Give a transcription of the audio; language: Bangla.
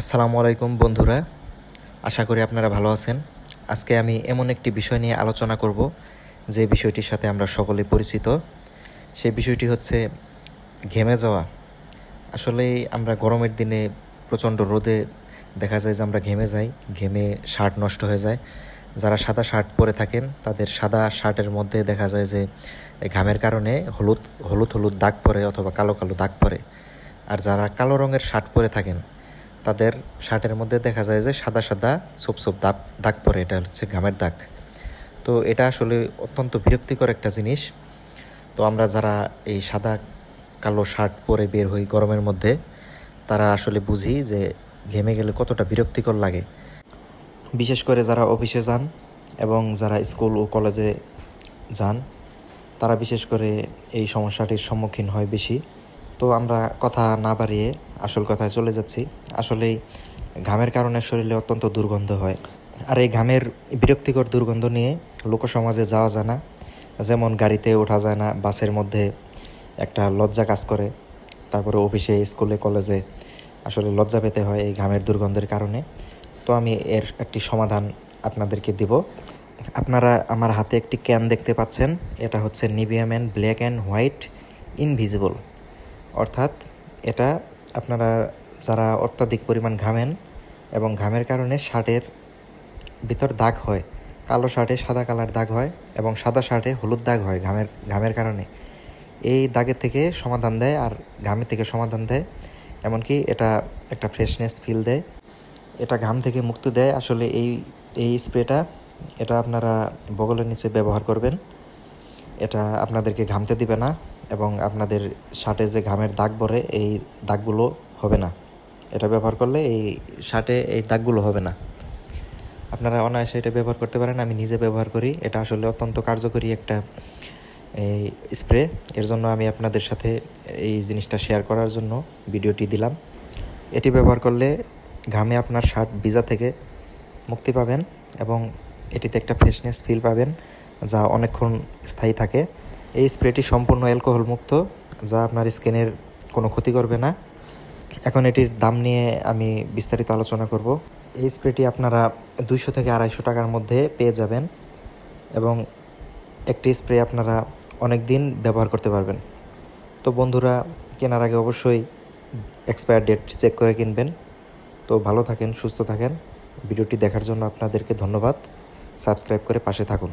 আসসালামু আলাইকুম বন্ধুরা, আশা করি আপনারা ভালো আছেন। আজকে আমি এমন একটি বিষয় নিয়ে আলোচনা করব, যে বিষয়টির সাথে আমরা সকলে পরিচিত। সেই বিষয়টি হচ্ছে ঘেমে যাওয়া। আসলে আমরা গরমের দিনে প্রচণ্ড রোদে দেখা যায় যে আমরা ঘেমে যাই, ঘেমে শার্ট নষ্ট হয়ে যায়। যারা সাদা শার্ট পরে থাকেন, তাদের সাদা শার্টের মধ্যে দেখা যায় যে ঘামের কারণে হলুদ হলুদ হলুদ দাগ পরে অথবা কালো কালো দাগ পরে আর যারা কালো রঙের শার্ট পরে থাকেন তাদের শার্টের মধ্যে দেখা যায় যে সাদা সাদা ছোপ ছোপ দাগ দাগ পড়ে, এটা হচ্ছে ঘামের দাগ। তো এটা আসলে অত্যন্ত বিরক্তিকর একটা জিনিস। তো আমরা যারা এই সাদা কালো শার্ট পরে বের হই গরমের মধ্যে, তারা আসলে বুঝি যে ঘেমে গেলে কতটা বিরক্তিকর লাগে। বিশেষ করে যারা অফিসে যান এবং যারা স্কুল ও কলেজে যান, তারা বিশেষ করে এই সমস্যাটির সম্মুখীন হয় বেশি। তো আমরা কথা না বাড়িয়ে আসল কথায় চলে যাচ্ছি। আসলেই ঘামের কারণে শরীরে অত্যন্ত দুর্গন্ধ হয়। আর এই ঘামের বিরক্তিকর দুর্গন্ধ নিয়ে লোকসমাজে যাওয়া যায় না। যেমন গাড়িতে ওঠা যায় না, বাসের মধ্যে একটা লজ্জা কাজ করে। তারপরে অফিসে, স্কুলে, কলেজে আসলে লজ্জা পেতে হয় এই ঘামের দুর্গন্ধের কারণে। তো আমি এর একটি সমাধান আপনাদেরকে দেব। আপনারা আমার হাতে একটি ক্যান দেখতে পাচ্ছেন। এটা হচ্ছে Nivea man black and white invisible. অর্থাৎ এটা আপনারা যারা অত্যাধিক পরিমাণ ঘামেন এবং ঘামের কারণে শার্টের ভিতর দাগ হয়, কালো শার্টে সাদা কালার দাগ হয় এবং সাদা শার্টে হলুদ দাগ হয় ঘামের ঘামের কারণে। এই দাগের থেকে সমাধান দেয় আর ঘামের থেকে সমাধান দেয়। এমনকি এটা একটা ফ্রেশনেস ফিল দেয়। এটা ঘাম থেকে মুক্তি দেয়। আসলে এই এই স্প্রেটা, এটা আপনারা বগলের নিচে ব্যবহার করবেন। এটা আপনাদেরকে ঘামতে দিবে না। এবং আপনাদের শার্টে যে ঘামের দাগ পড়ে, এই দাগগুলো হবে না। এটা ব্যবহার করলে এই শার্টে এই দাগগুলো হবে না। আপনারা অনায়াসে এটা ব্যবহার করতে পারেন, আমি নিজে ব্যবহার করি। এটা আসলে অত্যন্ত কার্যকরী একটা, এই, স্প্রে। এর জন্য আমি আপনাদের সাথে এই জিনিসটা শেয়ার করার জন্য ভিডিওটি দিলাম। এটি ব্যবহার করলে ঘামে আপনার শার্ট ভিজা থেকে মুক্তি পাবেন এবং এটিতে একটা ফ্রেশনেস ফিল পাবেন, যা অনেকক্ষণ স্থায়ী থাকে। এই স্প্রেটি সম্পূর্ণ অ্যালকোহল মুক্ত যা আপনার স্কিনের কোনো ক্ষতি করবে না। এখন এটির দাম নিয়ে আমি বিস্তারিত আলোচনা করব। এই স্প্রেটি আপনারা দুইশো থেকে আড়াইশো টাকার মধ্যে পেয়ে যাবেন এবং একটি স্প্রে আপনারা অনেক দিন ব্যবহার করতে পারবেন। তো বন্ধুরা, কেনার আগে অবশ্যই এক্সপায়ার ডেট চেক করে কিনবেন। তো ভালো থাকেন, সুস্থ থাকেন। ভিডিওটি দেখার জন্য আপনাদেরকে ধন্যবাদ। সাবস্ক্রাইব করে পাশে থাকুন।